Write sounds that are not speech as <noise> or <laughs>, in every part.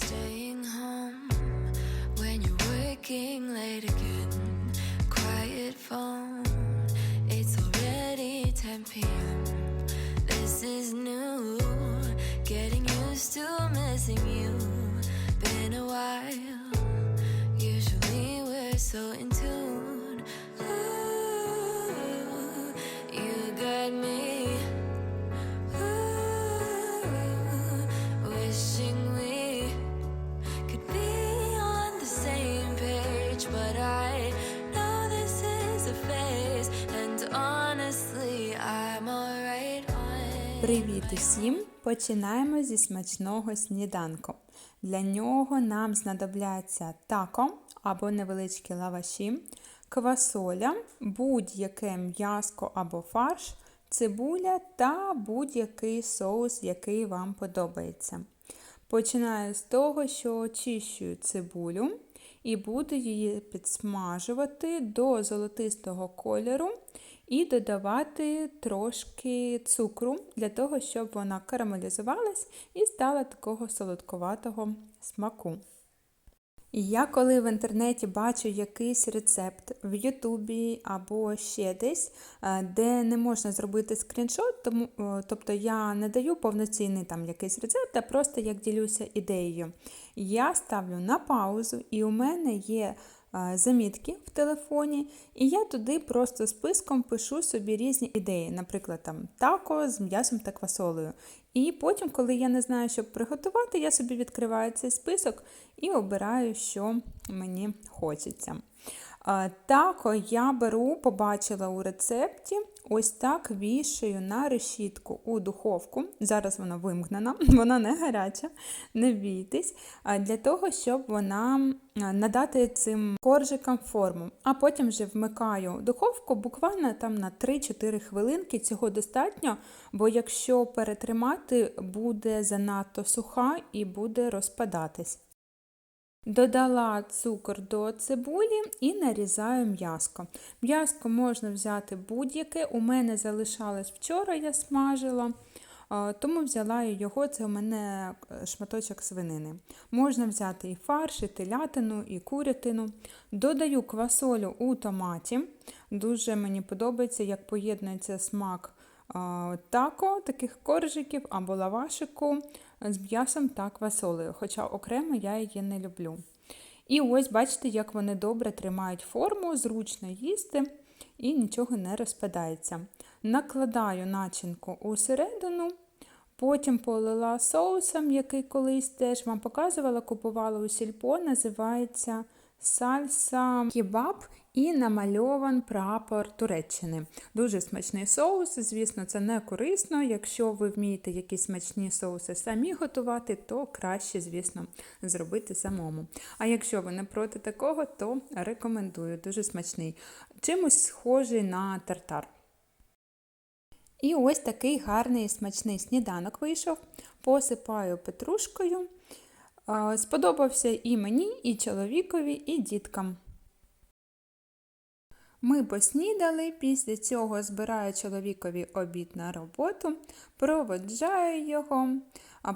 stay Привіт усім! Починаємо зі смачного сніданку. Для нього нам знадобляться тако або невеличкі лаваші, квасоля, будь-яке м'яско або фарш, цибуля та будь-який соус, який вам подобається. Починаю з того, що очищую цибулю і буду її підсмажувати до золотистого кольору і додавати трошки цукру для того, щоб вона карамелізувалась і стала такого солодкуватого смаку. І Я коли в інтернеті бачу якийсь рецепт в Ютубі або ще десь, е, де не можна зробити скріншот, тому, е, тобто я не даю повноцінний там якийсь рецепт, а просто як ділюся ідеєю. Я ставлю на паузу, і у мене є замітки в телефоні, і я туди просто списком пишу собі різні ідеї, наприклад, там тако з м'ясом та квасолею. І потім, коли я не знаю, що приготувати, я собі відкриваю цей список і обираю, що мені хочеться. Тако я беру, побачила у рецепті, ось так вішаю на решітку у духовку. Зараз вона вимкнена, <laughs> вона не гаряча, не бійтесь, для того, щоб вона надати цим коржикам форму. А потім вже вмикаю духовку буквально там на 3-4 хвилинки. Цього достатньо, бо якщо перетримати, буде занадто суха і буде розпадатись. Додала цукор до цибулі і нарізаю м'яско. М'яско можна взяти будь-яке. У мене залишалось вчора, я смажила, тому взяла його, це у мене е, шматочок свинини. Можна взяти і фарш, і телятину, і курятину. Додаю квасолю у томаті. Дуже мені подобається, як поєднується смак тако, таких коржиків або лавашику з м'ясом та квасолею, хоча окремо я її не люблю. І ось бачите, як вони добре тримають форму, зручно їсти і нічого не розпадається. Накладаю начинку усередину, потім полила соусом, який колись теж вам показувала, купувала у сільпо, називається сальса кебаб і намальован прапор Туреччини. Дуже смачний соус, звісно, це не корисно. Якщо ви вмієте якісь смачні соуси самі готувати, то краще, звісно, зробити самому. А якщо ви не проти такого, то рекомендую, дуже смачний. Чимось схожий на тартар. І ось такий гарний смачний сніданок вийшов. Посипаю петрушкою. Сподобався і мені, і чоловікові, і діткам. Ми поснідали, після цього збираю чоловікові обід на роботу, проводжаю його,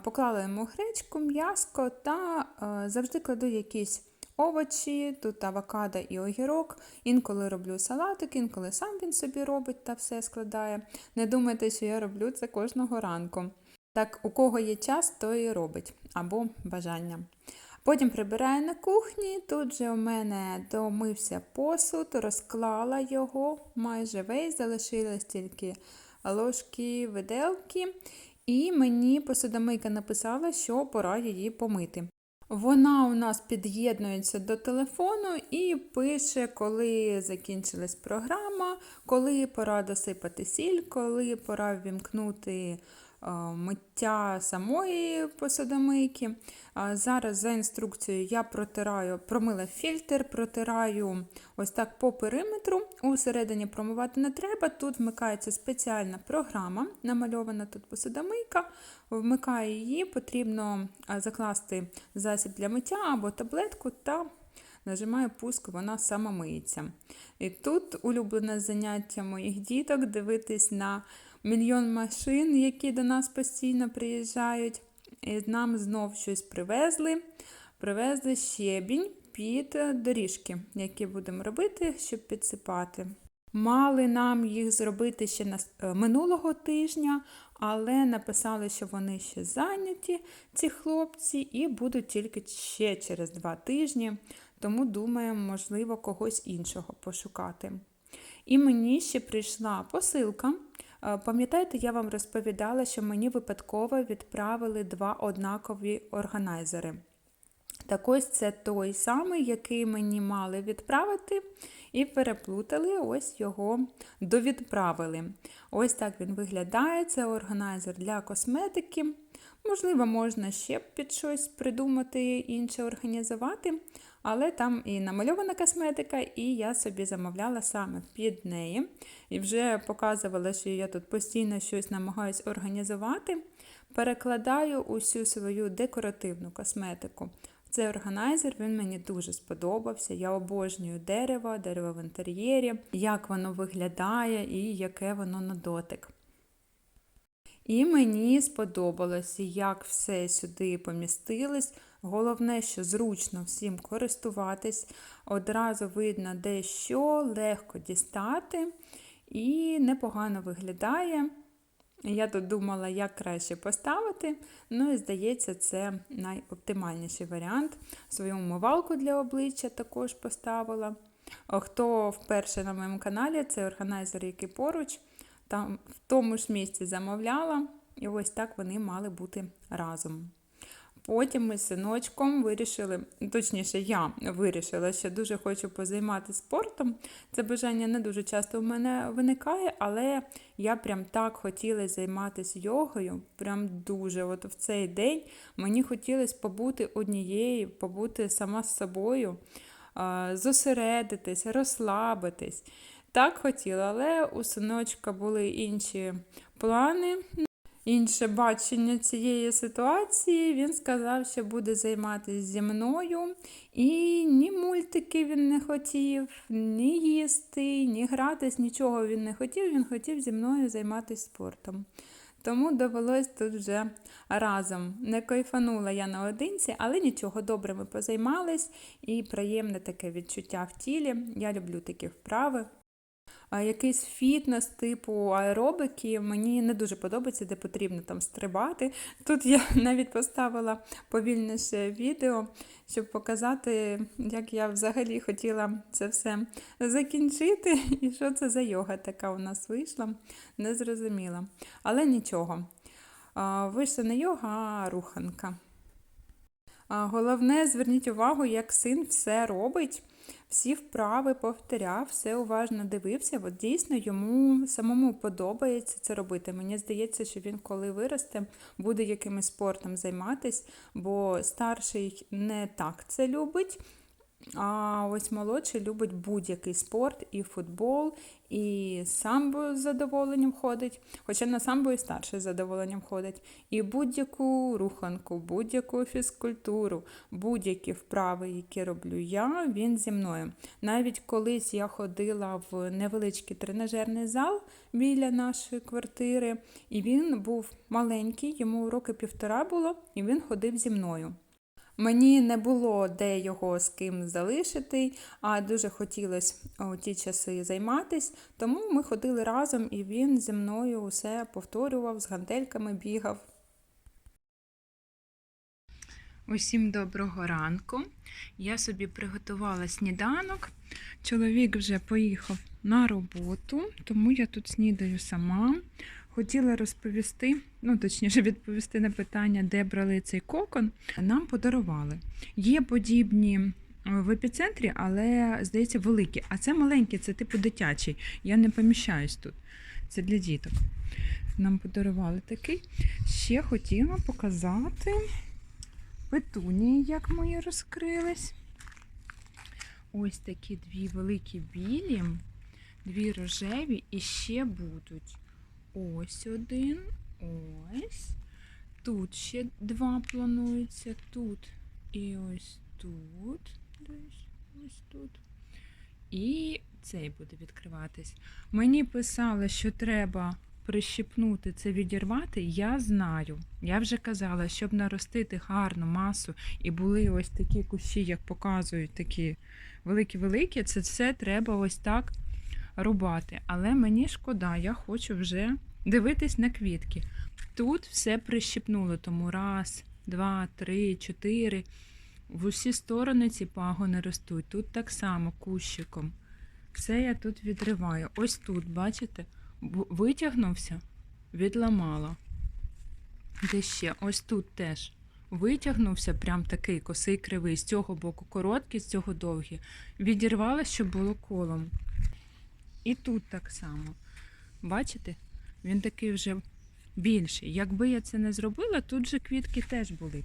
поклала йому гречку, м'яско та завжди кладу якісь овочі, тут авокадо і огірок. Інколи роблю салатик, інколи сам він собі робить та все складає. Не думайте, що я роблю це кожного ранку. Так, у кого є час, то і робить або бажання. Потім прибираю на кухні. Тут же у мене домився посуд, розклала його майже весь, залишились тільки ложки, виделки. І мені посудомийка написала, що пора її помити. Вона у нас під'єднується до телефону і пише, коли закінчилась програма, коли пора досипати сіль, коли пора ввімкнути миття самої посудомийки. Зараз за інструкцією я протираю, промила фільтр, протираю ось так по периметру. Усередині промивати не треба. Тут вмикається спеціальна програма, намальована тут посудомийка. Вмикаю її, потрібно закласти засіб для миття або таблетку та нажимаю пуск, вона сама миється. І тут улюблене заняття моїх діток дивитись на мільйон машин, які до нас постійно приїжджають. і нам знов щось привезли. Привезли щебінь під доріжки, які будемо робити, щоб підсипати. Мали нам їх зробити ще нас- е, минулого тижня, але написали, що вони ще зайняті, ці хлопці, і будуть тільки ще через два тижні. Тому думаємо, можливо, когось іншого пошукати. І мені ще прийшла посилка. Е, Пам'ятаєте, я вам розповідала, що мені випадково відправили два однакові органайзери. Так ось це той самий, який мені мали відправити, і переплутали, ось його довідправили. Ось так він виглядає. Це органайзер для косметики. Можливо, можна ще під щось придумати, інше організувати, але там і намальована косметика, і я собі замовляла саме під неї. І вже показувала, що я тут постійно щось намагаюсь організувати. Перекладаю усю свою декоративну косметику. Цей органайзер він мені дуже сподобався. Я обожнюю дерево, дерево в інтер'єрі, як воно виглядає і яке воно на дотик. І мені сподобалося, як все сюди помістилось. Головне, що зручно всім користуватись, одразу видно, де що, легко дістати і непогано виглядає. Я тут думала, як краще поставити. Ну і здається, це найоптимальніший варіант. Свою умивалку для обличчя також поставила. Хто вперше на моєму каналі, це органайзер, який поруч, там в тому ж місці замовляла, і ось так вони мали бути разом. Потім ми з синочком вирішили, точніше, я вирішила, що дуже хочу позайматися спортом. Це бажання не дуже часто в мене виникає, але я прям так хотіла займатися йогою. Прям дуже. От в цей день мені хотілося побути однією, побути сама з собою, зосередитись, розслабитись. Так хотіла, але у синочка були інші плани інше бачення цієї ситуації. Він сказав, що буде займатися зі мною. І ні мультики він не хотів, ні їсти, ні гратись, нічого він не хотів. Він хотів зі мною займатися спортом. Тому довелось тут вже разом. Не кайфанула я наодинці, але нічого добре ми позаймались і приємне таке відчуття в тілі. Я люблю такі вправи. Якийсь фітнес типу аеробики мені не дуже подобається, де потрібно там стрибати. Тут я <laughs> навіть поставила повільніше відео, щоб показати, як я взагалі хотіла це все закінчити, <laughs> і що це за йога така у нас вийшла, не зрозуміла. Але нічого. Вийшла не йога, а руханка. Головне, зверніть увагу, як син все робить. Всі вправи повторяв, все уважно дивився. От дійсно йому самому подобається це робити. Мені здається, що він, коли виросте, буде якимось спортом займатися, бо старший не так це любить. А ось молодший любить будь-який спорт, і футбол, і самбо з задоволенням ходить, хоча на самбо і старший з задоволенням ходить. І будь-яку руханку, будь-яку фізкультуру, будь-які вправи, які роблю я, він зі мною. Навіть колись я ходила в невеличкий тренажерний зал біля нашої квартири, і він був маленький, йому роки півтора було, і він ходив зі мною. Мені не було де його з ким залишити, а дуже хотілося у ті часи займатися, тому ми ходили разом і він зі мною усе повторював, з гантельками бігав. Усім доброго ранку. Я собі приготувала сніданок. Чоловік вже поїхав на роботу, тому я тут снідаю сама. Хотіла розповісти, ну точніше, відповісти на питання, де брали цей кокон. Нам подарували. Є подібні е, в епіцентрі, але здається, великі. А це маленькі, це типу дитячий. Я не поміщаюсь тут. Це для діток. Нам подарували такий. Ще хотіла показати петунії, як мої розкрились. Ось такі дві великі білі, дві рожеві і ще будуть. Ось один, ось. Тут ще два планується. Тут і ось тут. Десь ось тут. І цей буде відкриватись. Мені писали, що треба прищипнути, це відірвати, я знаю. Я вже казала, щоб наростити гарну масу і були ось такі кущі, як показують, такі великі-великі, це все треба ось так рубати. Але мені шкода, я хочу вже дивитись на квітки. Тут все прищипнуло, тому раз, два, три, чотири. В усі сторони ці пагони ростуть. Тут так само кущиком. Все я тут відриваю. Ось тут, бачите, витягнувся, відламала. Де ще? Ось тут теж. Витягнувся, прям такий косий кривий. З цього боку короткий, з цього довгий. Відірвала, щоб було колом. І тут так само. Бачите? Він такий вже більший. Якби я це не зробила, тут же квітки теж були.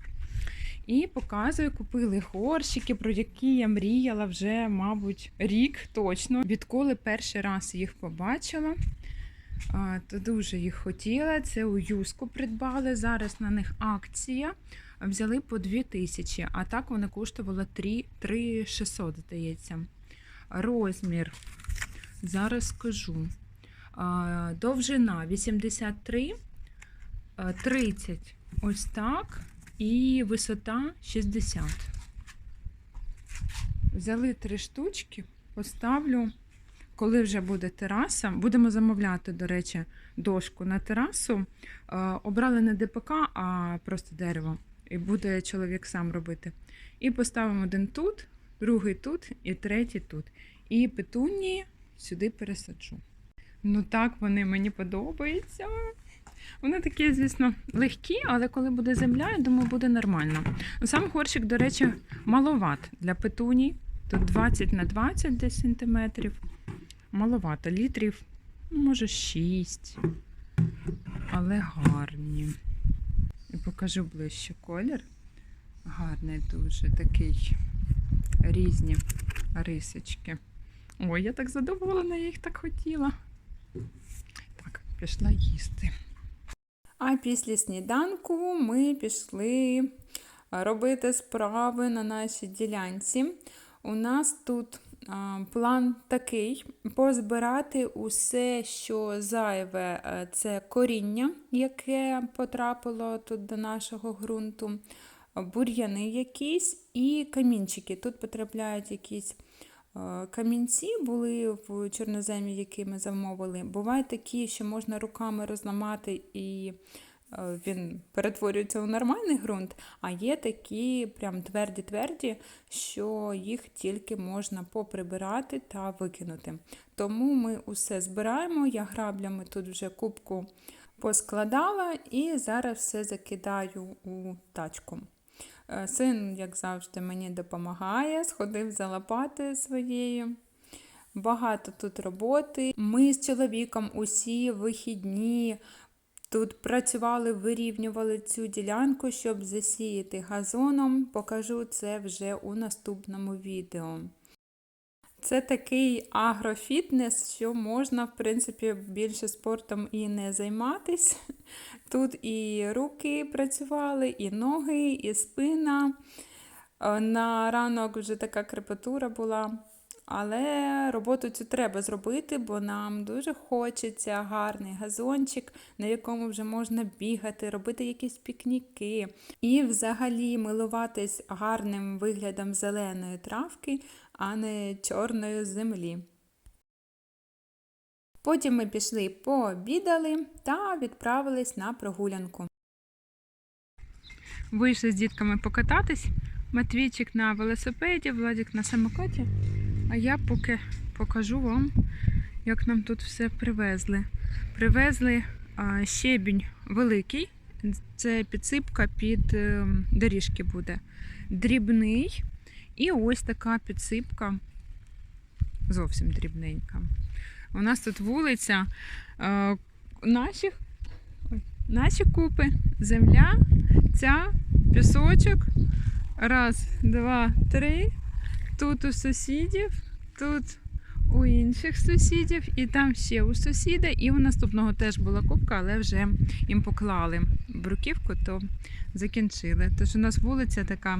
І показую, купили горщики, про які я мріяла вже, мабуть, рік точно. Відколи перший раз їх побачила, то дуже їх хотіла. Це у Юску придбали. Зараз на них акція. Взяли по 2 тисячі, а так вони коштували 3, 3 600, здається. Розмір. Зараз скажу. Довжина 83, 30. Ось так. І висота 60. Взяли три штучки, поставлю, коли вже буде тераса. Будемо замовляти, до речі, дошку на терасу. Е, Обрали не ДПК, а просто дерево. І буде чоловік сам робити. І поставимо один тут, другий тут і третій тут. І петунії сюди пересаджу. Ну так, вони мені подобаються. Вони такі, звісно, легкі, але коли буде земля, я думаю, буде нормально. Сам горщик, до речі, маловат для петуній. Тут 20 на 20 десь сантиметрів. Маловато. Літрів, ну, може, 6. Але гарні. І покажу ближче колір. Гарний дуже такий різні рисочки. Ой, я так задоволена, я їх так хотіла. Так, пішла їсти. А після сніданку ми пішли робити справи на нашій ділянці. У нас тут план такий: позбирати усе, що зайве, е, це коріння, яке потрапило тут до нашого ґрунту, бур'яни якісь і камінчики. Тут потрапляють якісь е, камінці, були в чорноземі, які ми замовили. Бувають такі, що можна руками розламати і е, він перетворюється у нормальний ґрунт, а є такі прям тверді-тверді, що їх тільки можна поприбирати та викинути. Тому ми усе збираємо, я граблями тут вже кубку поскладала і зараз все закидаю у тачку. Е, Син, як завжди, мені допомагає, сходив за лопатою своєю. Багато тут роботи. Ми з чоловіком усі вихідні тут працювали, вирівнювали цю ділянку, щоб засіяти газоном. Покажу це вже у наступному відео. Це такий агрофітнес, що можна, в принципі, більше спортом і не займатись. Тут і руки працювали, і ноги, і спина. Е, На ранок вже така крепатура була. Але роботу цю треба зробити, бо нам дуже хочеться гарний газончик, на якому вже можна бігати, робити якісь пікніки і взагалі милуватись гарним виглядом зеленої травки, а не чорної землі. Потім ми пішли пообідали та відправились на прогулянку. Вийшли з дітками покататись. Матвійчик на велосипеді, Владик на самокаті. А я поки покажу вам, як нам тут все привезли. Привезли щебінь великий, це підсипка під е, доріжки буде. Дрібний. І ось така підсипка, зовсім дрібненька. У нас тут вулиця е, наші, ой, наші купи, земля, ця, пісочок. Раз, два, три. Тут у сусідів, тут у інших сусідів, і там ще у сусіда. І у наступного теж була купка, але вже їм поклали бруківку, то закінчили. Тож у нас вулиця така,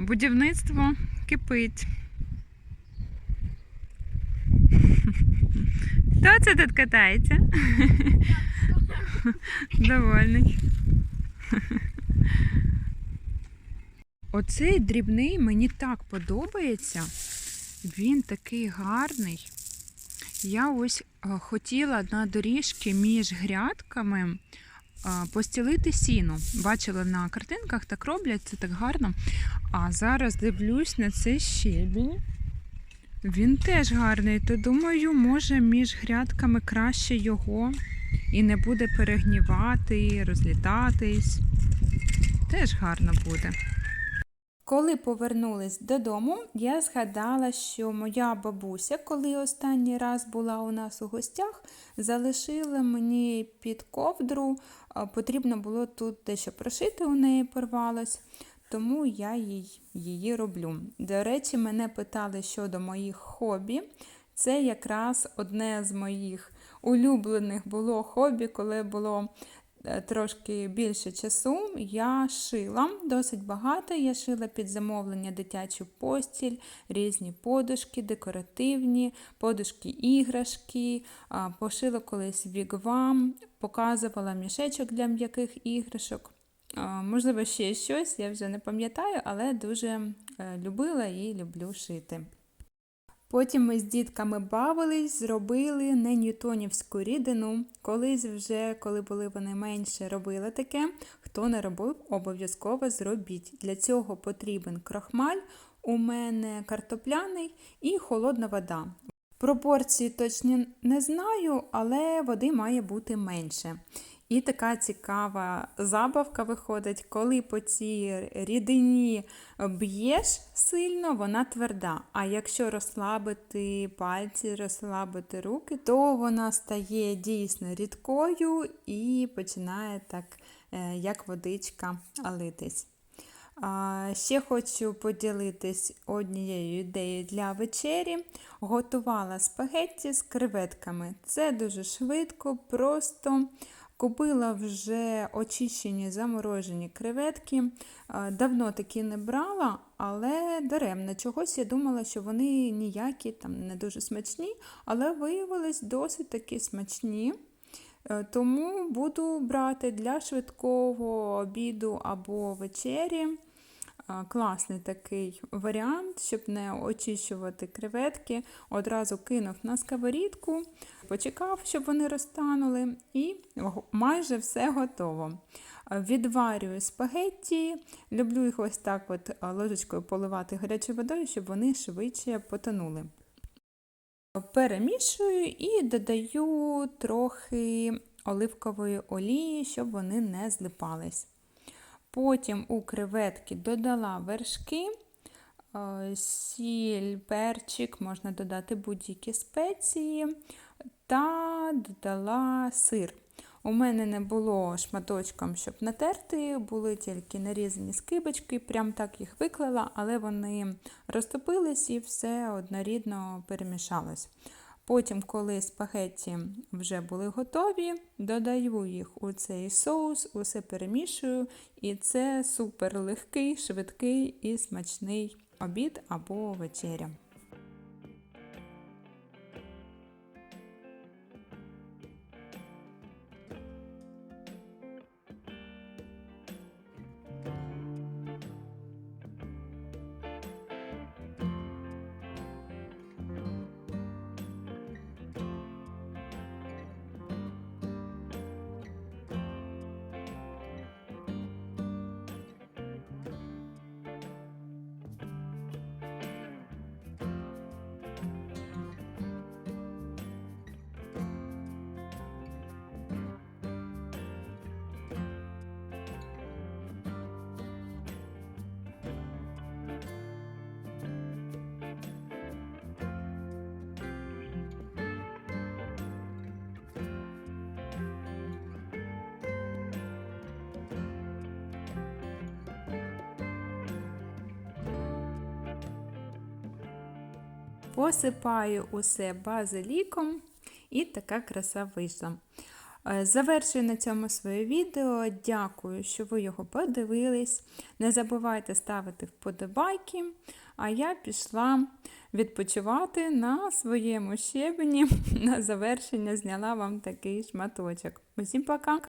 будівництво кипить. Хто це тут катається? Довольний. Оцей дрібний мені так подобається. Він такий гарний. Я ось е, хотіла на доріжки між грядками е, постілити сіно. Бачила на картинках, так роблять, це так гарно. А зараз дивлюсь на цей щебінь. Він теж гарний, то думаю, може між грядками краще його і не буде перегнівати, розлітатись. Теж гарно буде. Коли повернулись додому, я згадала, що моя бабуся, коли останній раз була у нас у гостях, залишила мені під ковдру, потрібно було тут дещо прошити, у неї порвалось, тому я їй, її роблю. До речі, мене питали щодо моїх хобі. Це якраз одне з моїх улюблених було хобі, коли було трошки більше часу. Я шила досить багато. Я шила під замовлення дитячу постіль, різні подушки, декоративні, подушки іграшки, пошила колись вігвам, показувала мішечок для м'яких іграшок. Можливо, ще щось, я вже не пам'ятаю, але дуже е, любила і люблю шити. Потім ми з дітками бавились, зробили не ньютонівську рідину. Колись вже, коли були вони менше, робили таке. Хто не робив, обов'язково зробіть. Для цього потрібен крохмаль, у мене картопляний і холодна вода. Пропорції точні не знаю, але води має бути менше. І така цікава забавка виходить, коли по цій рідині б'єш сильно, вона тверда. А якщо розслабити пальці, розслабити руки, то вона стає дійсно рідкою і починає так, е, як водичка, литись. Ще хочу поділитись однією ідеєю для вечері. Готувала спагетті з креветками. Це дуже швидко, просто. Купила вже очищені заморожені креветки. Давно такі не брала, але даремно. Чогось я думала, що вони ніякі, там не дуже смачні, але виявились досить таки смачні. Е, Тому буду брати для швидкого обіду або вечері. Класний такий варіант, щоб не очищувати креветки. Одразу кинув на сковорідку, почекав, щоб вони розтанули, і майже все готово. Відварюю спагетті, люблю їх ось так от ложечкою поливати гарячою водою, щоб вони швидше потонули. Перемішую і додаю трохи оливкової олії, щоб вони не злипались. Потім у креветки додала вершки, сіль, перчик, можна додати будь-які спеції та додала сир. У мене не було шматочком, щоб натерти, були тільки нарізані скибочки, прям так їх виклала, але вони розтопились і все однорідно перемішалось. Потім, коли спагетті вже були готові, додаю їх у цей соус, усе перемішую, і це супер легкий, швидкий і смачний обід або вечеря. Посипаю усе базиліком і така краса вийшла. Е, Завершую на цьому своє відео. Дякую, що ви його подивились. Не забувайте ставити вподобайки. А я пішла відпочивати на своєму щебені. <laughs> На завершення зняла вам такий шматочок. Усім пока!